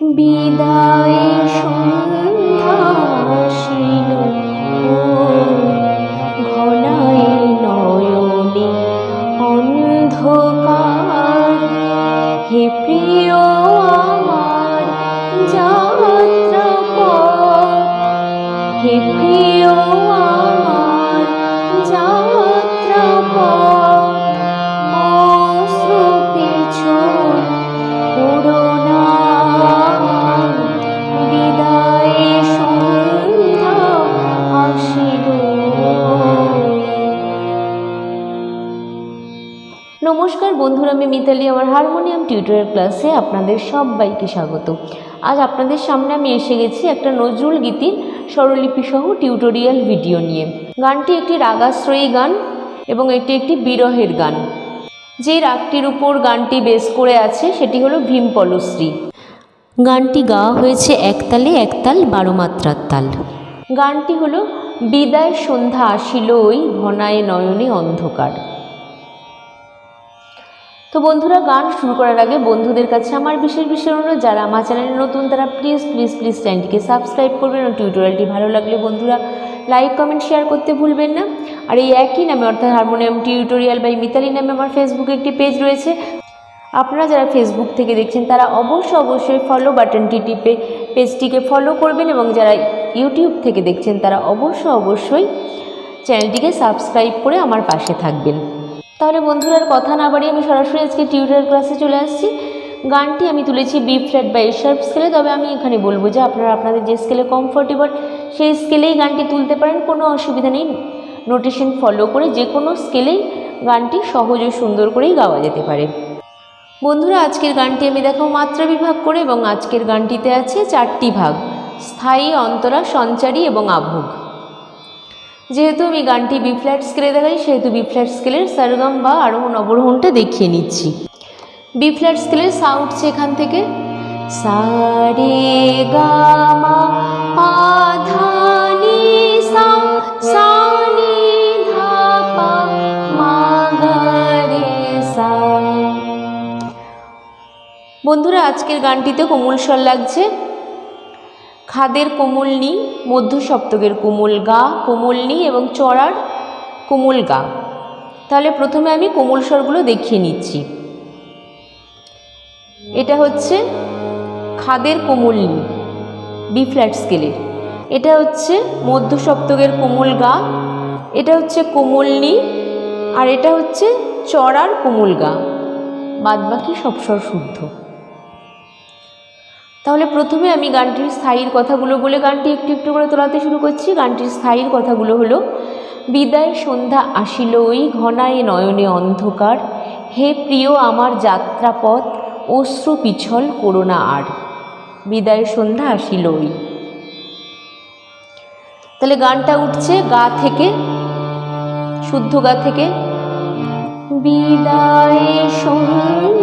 বিদায় সন্ধ্যা আসিল ঘনায় আমি মিতালি, আমার হারমোনিয়াম টিউটোরিয়াল ক্লাসে আপনাদের সবাইকে স্বাগত। আজ আপনাদের সামনে আমি এসে গেছি একটা নজরুল গীতির স্বরলিপি সহ টিউটোরিয়াল ভিডিও নিয়ে। গানটি একটি রাগাশ্রয়ী গান এবং এটি একটি বিরহের গান। যে রাগটির উপর গানটি বেস করে আছে সেটি হলো ভীম পলশ্রী গানটি গাওয়া হয়েছে একতালে একতাল, বারো মাত্রার তাল। গানটি হলো, বিদায় সন্ধ্যা আসিল ওই ঘনায় নয়নে অন্ধকার। তো বন্ধুরা, গান শুরু করার আগে বন্ধুদের কাছে আমার বিশেষ বিশেষ অনুরোধ, যারা আমার চ্যানেলে নতুন, তারা প্লিজ প্লিজ প্লিজ চ্যানেলটিকে সাবস্ক্রাইব করবেন ও টিউটোরিয়ালটি ভালো লাগলে বন্ধুরা লাইক কমেন্ট শেয়ার করতে ভুলবেন না। আর এই একই নামে, অর্থাৎ হারমোনিয়াম টিউটোরিয়াল বাই মিতালি নামে আমার ফেসবুকে একটি পেজ রয়েছে। আপনারা যারা ফেসবুক থেকে দেখছেন, তারা অবশ্যই অবশ্যই ফলো বাটনটি টিপে পেজটিকে ফলো করবেন এবং যারা ইউটিউব থেকে দেখছেন, তারা অবশ্যই অবশ্যই চ্যানেলটিকে সাবস্ক্রাইব করে আমার পাশে থাকবেন। তাহলে বন্ধুরার কথা না বাড়িয়ে আমি সরাসরি আজকে টিউটার ক্লাসে চলে আসছি। গানটি আমি তুলেছি বি ফ্ল্যাট বা এশার্প স্কেলে তবে আমি এখানে বলব যে আপনারা আপনাদের যে স্কেলে কমফোর্টেবল সেই স্কেলেই গানটি তুলতে পারেন, কোনো অসুবিধা নেই। নোটেশন ফলো করে যে কোনো স্কেলেই গানটি সহজ ও সুন্দর করেই গাওয়া যেতে পারে। বন্ধুরা, আজকের গানটি আমি দেখো মাত্রা বিভাগ করে, এবং আজকের গানটিতে আছে চারটি ভাগ, স্থায়ী, অন্তরা, সঞ্চারী এবং আভোগ। যেহেতু আমি গানটি বি ফ্ল্যাট স্কেলে দেখাই, সেহেতু বি ফ্ল্যাট স্কেলের সারগম বা আরোহণ অবরোহণটা দেখিয়ে নিচ্ছি। বি ফ্ল্যাট স্কেলের সাউন্ড এখান থেকে। সা সানি ধাপা মাগারে সা। বন্ধুরা, আজকের গানটিতে কোমল স্বর লাগছে। খাদের কোমল নি মধ্য সপ্তকের কোমল গা, কোমল নি এবং চড়ার কোমল গা। তাহলে প্রথমে আমি কোমল স্বরগুলো দেখিয়ে নিচ্ছি। এটা হচ্ছে খাদের কোমল নি বি ফ্ল্যাট স্কেলের এটা হচ্ছে মধ্য সপ্তকের কোমল গা, এটা হচ্ছে কোমল নি আর এটা হচ্ছে চড়ার কোমল গা। বাদবাকি সব স্বর শুদ্ধ। তাহলে প্রথমে আমি গানটির স্থায়ীর কথাগুলো বলে গানটি একটু একটু করে তোলাতে শুরু করছি। গানটির স্থায়ীর কথাগুলো হলো, বিদায় সন্ধ্যা আসিল ওই ঘনায় নয়নে অন্ধকার। হে প্রিয় আমার যাত্রাপথ, অশ্রু পিছল করোনা আর। বিদায় সন্ধ্যা আসিল ওই। তাহলে গানটা উঠছে গা থেকে, শুদ্ধ গা থেকে। বিদায় সন্ধ্যা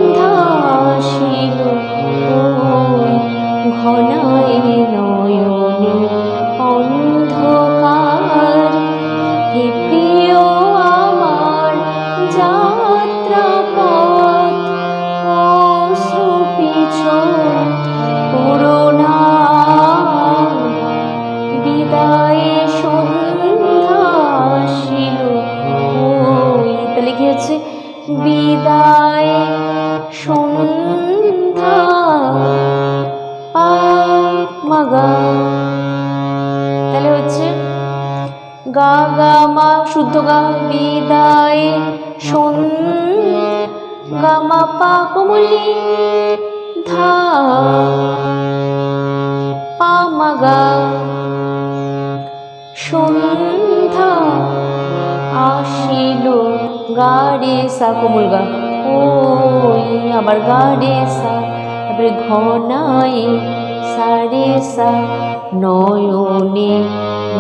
মাগা। সন্ধ্যা আসিল, গাড়ে সা কোমল গা ওই আবার গাড়ে সা তারপরে ঘনায় সারে সা নয়নে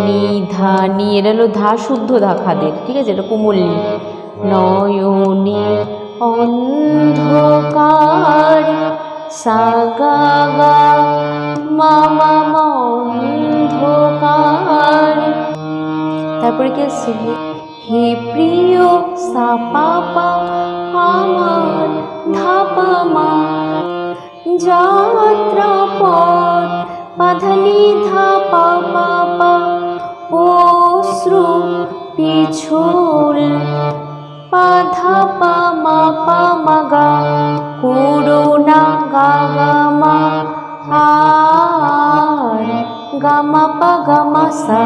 নিধানি এটা হলো ধা শুদ্ধ ধা খাদের, ঠিক আছে? এটা কোমল নি নয়নে অন্ধকার সাগা তারপরে কি আছে হে প্রিয় সাপাপা, আমার ধাপা মা, যাত্রা পথ ধা পা পা পা অশ্রু পিছল পা ধা পা মা পা মা গা করুণা গা গা মা, আর গা মা পা গা মা সা।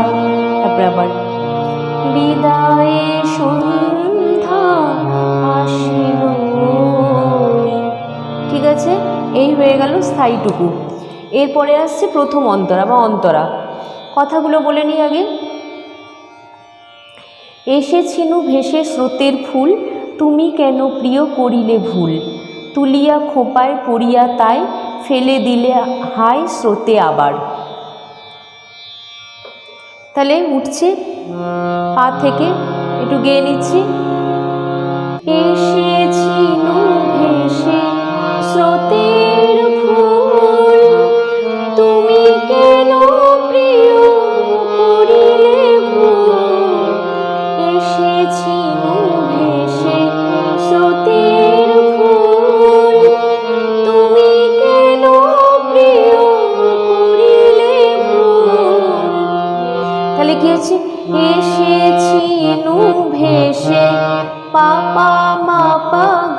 এই হয়ে গেল স্থায়ীটুকু। এরপরে আসছে প্রথম অন্তরা বা অন্তরা। কথাগুলো বলে নিই আগে। এসেছিনু ভেসে স্রোতের ফুল, তুমি কেন প্রিয় করিলে ভুল? তুলিয়া খোপায় পড়িয়া তাই ফেলে দিলে হাই স্রোতে আবার। তাহলে উঠছে, পা থেকে একটু গেয়ে নিচ্ছি। এসেছিনু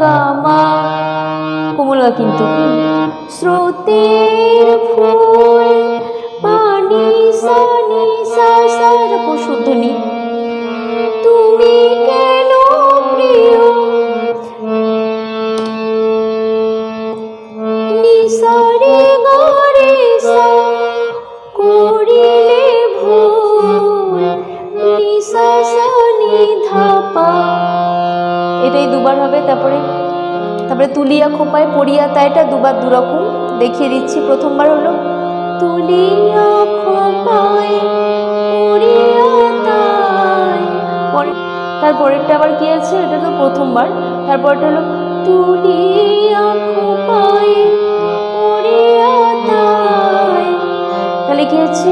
গা কোমলগা কিন্তু স্রোতের ফুল পানি সানি সা সার শুদ্ধ নি। তুমি কেন এটাই দুবার হবে, তারপরে তারপরে তুলিয়া খোপায় পড়িয়া তাইটা দুবার দুরকম দেখিয়ে দিচ্ছি। প্রথমবার হলো, তুলিয়া খোপায় তারপরেরটা আবার কি আছে? এটা তো প্রথমবার। তারপরটা হলো, তুলিয়া খোপায় তাহলে কি হচ্ছে?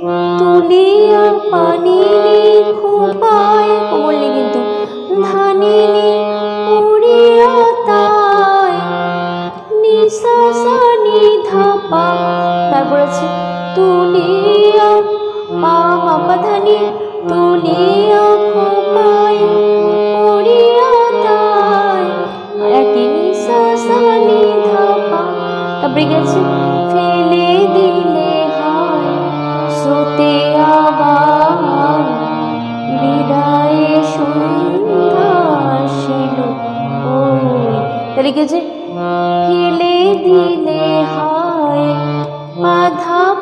তুলিয়া পানি খোপায়। কোমল কিন্তু ধানিনি উড়িয়া তাই নিসা সা নি ধা পা তারপর আছে তুলিয়া পা। মা পা ধানি তুলিয়া খোপায় উড়িয়া তাই একই নিসা সা নি তারপরে গেছে, ফেলে দিলে হচ্ছে ফেলে দিলে হায়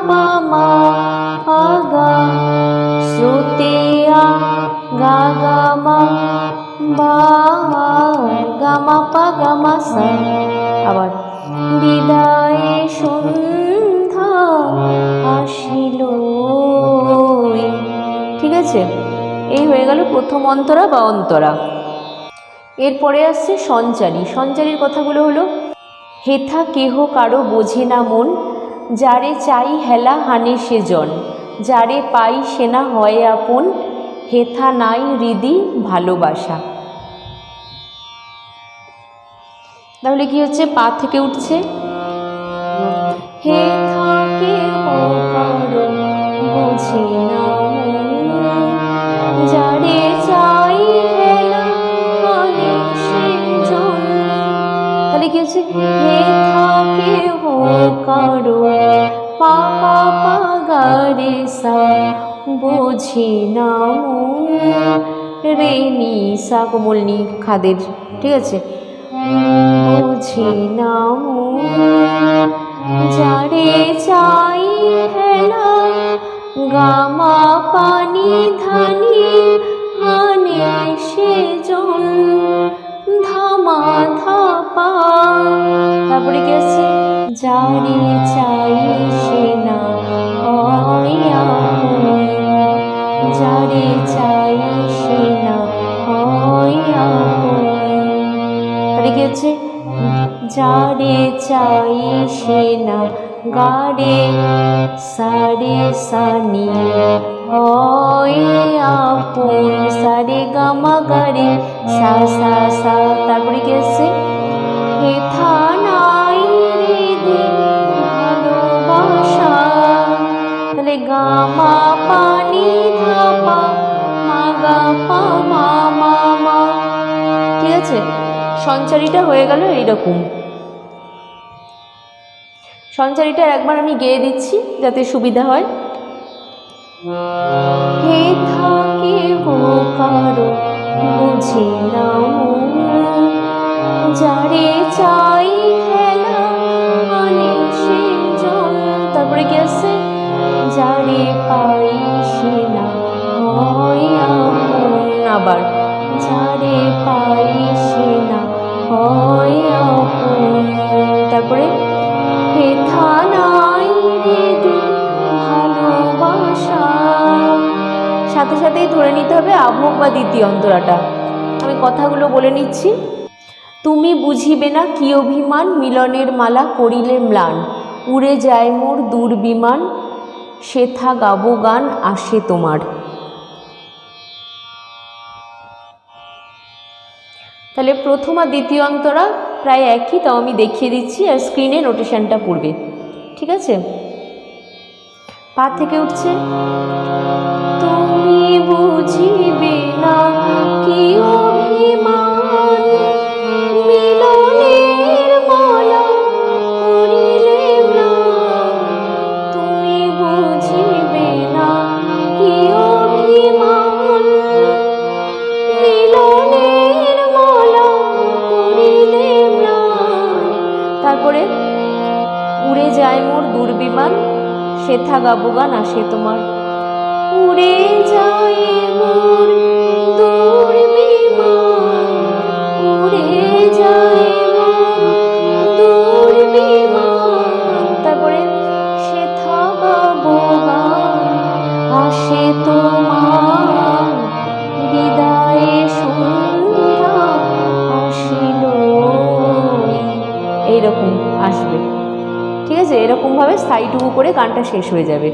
পামা আগা গা গা মা বার গামা পা গামা সা। আবার বিদায়ে সন্ধ্যা আসিল ঠিক আছে? এই হয়ে গেল প্রথম অন্তরা বা অন্তরা। এরপরে আসছে সঞ্চারী। সঞ্চারীর কথাগুলো হলো, হেথা কেহ কারও বোঝে না মন, যারে চাই হেলা হানে সে জন যারে পাই সেনা হয় আপন, হেথা নাই হৃদি ভালোবাসা। তাহলে কি হচ্ছে? পা থেকে উঠছে। হে থাকে বুঝি না যারে চাই তাহলে হে থাকে হো কারও পা পা পা গা রে সা, বোঝে না রে নি সা কোমল নি খাদের, ঠিক আছে? বোঝে না যারে চাই হেলা, গামা পানি ধানি হানে সে জন ধামা তারপরে কি আছে যারে চাই সে না হয়। চাই সে না হয়। তাহলে কি হচ্ছে যারে চাই সে গারে সারে সানি হয় আপন। সারে গামা গারে সা সা সা। তারপরে কি হচ্ছে হেথা নাই মা ঠিক আছে? সঞ্চারীটা হয়ে গেল এইরকম। সঞ্চারীটা একবার আমি গেয়ে দিচ্ছি, যাতে সুবিধা হয়। হে থাকে কারও, বুঝি নাও যারে চাই হেলা আনে সে তারপরে কি আছে? যারে পাই সে না, হয় আপন আবার যারে পাই সে না, হয় আপন তারপরে হেথা নাই রে ভালোবাসা। সাথে সাথেই ধরে নিতে হবে আভোগ বা দ্বিতীয় অন্তরাটা। আমি কথাগুলো বলে নিচ্ছি। তুমি বুঝিবে না কি অভিমান, মিলনের মালা করিলে ম্লান। উড়ে যায় মোর দূর বিমান সেথা গাবো গান আসে তোমার। তাহলে প্রথম আর দ্বিতীয় অন্তরা প্রায় একই, তাও আমি দেখিয়ে দিচ্ছি আর স্ক্রিনে নোটেশনটা পড়বে। ঠিক আছে? পা থেকে উঠছে। তুমি বুঝিবে না সেথা গাবো গান আসে তোমার। উড়ে যায় মোর দুর্বিমান উড়ে যায় মোর দুর্বিমান করে গানটা শেষ হয়ে যাবে।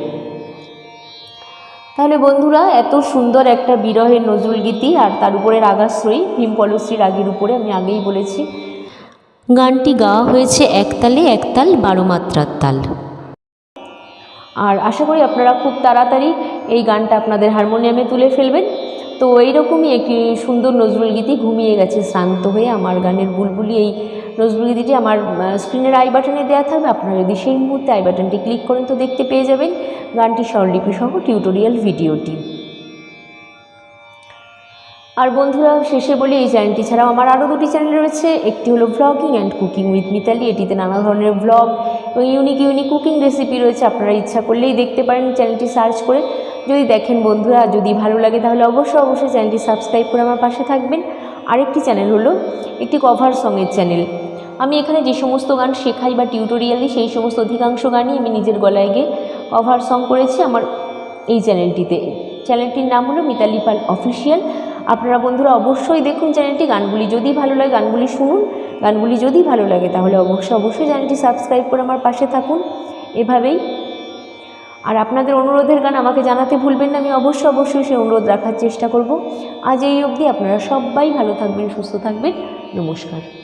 তাহলে বন্ধুরা, এত সুন্দর একটা বিরহের নজরুল গীতি আর তার উপরে রাগাশ্রয়ী ভীম পলশ্রী রাগের উপরে আমি আগেই বলেছি। গানটি গাওয়া হয়েছে একতালে একতাল বারো মাত্রার তাল। আর আশা করি আপনারা খুব তাড়াতাড়ি এই গানটা আপনাদের হারমোনিয়ামে তুলে ফেলবেন। তো এইরকমই একটি সুন্দর নজরুল গীতি ঘুমিয়ে গেছে, শ্রান্ত হয়ে আমার গানের বুলবুলি এই নজরুল গীতিটি আমার স্ক্রিনের আই বাটনে দেওয়া থাকবে। আপনারা যদি সেই মুহূর্তে আই বাটনটি ক্লিক করেন তো দেখতে পেয়ে যাবেন গানটি স্বরলিপি সহ টিউটোরিয়াল ভিডিওটি আর বন্ধুরা, শেষে বলি, এই চ্যানেলটি ছাড়াও আমার আরও দুটি চ্যানেল রয়েছে। একটি হলো vlogging and cooking with Mitali এটিতে নানা ধরনের ভ্লগ এবং ইউনিক ইউনিক কুকিং রেসিপি রয়েছে। আপনারা ইচ্ছা করলেই দেখতে পারেন। চ্যানেলটি সার্চ করে যদি দেখেন বন্ধুরা, যদি ভালো লাগে তাহলে অবশ্যই অবশ্যই চ্যানেলটি সাবস্ক্রাইব করে আমার পাশে থাকবেন। আরেকটি চ্যানেল হলো একটি কভার সঙের চ্যানেল আমি এখানে যে সমস্ত গান শেখাই বা টিউটোরিয়াল সেই সমস্ত অধিকাংশ গানই আমি নিজের গলায় গিয়ে কভার সং করেছি আমার এই চ্যানেলটিতে চ্যানেলটির নাম হলো মিতালি পাল অফিসিয়াল আপনারা বন্ধুরা অবশ্যই দেখুন চ্যানেলটি গানগুলি যদি ভালো লাগে, গানগুলি শুনুন। গানগুলি যদি ভালো লাগে তাহলে অবশ্যই অবশ্যই চ্যানেলটি সাবস্ক্রাইব করে আমার পাশে থাকুন। এভাবেই আর আপনাদের অনুরোধের গান আমাকে জানাতে ভুলবেন না, আমি অবশ্যই অবশ্যই সেই অনুরোধ রাখার চেষ্টা করব। আজ এই অবধি আপনারা সবাই ভালো থাকবেন, সুস্থ থাকবেন। নমস্কার।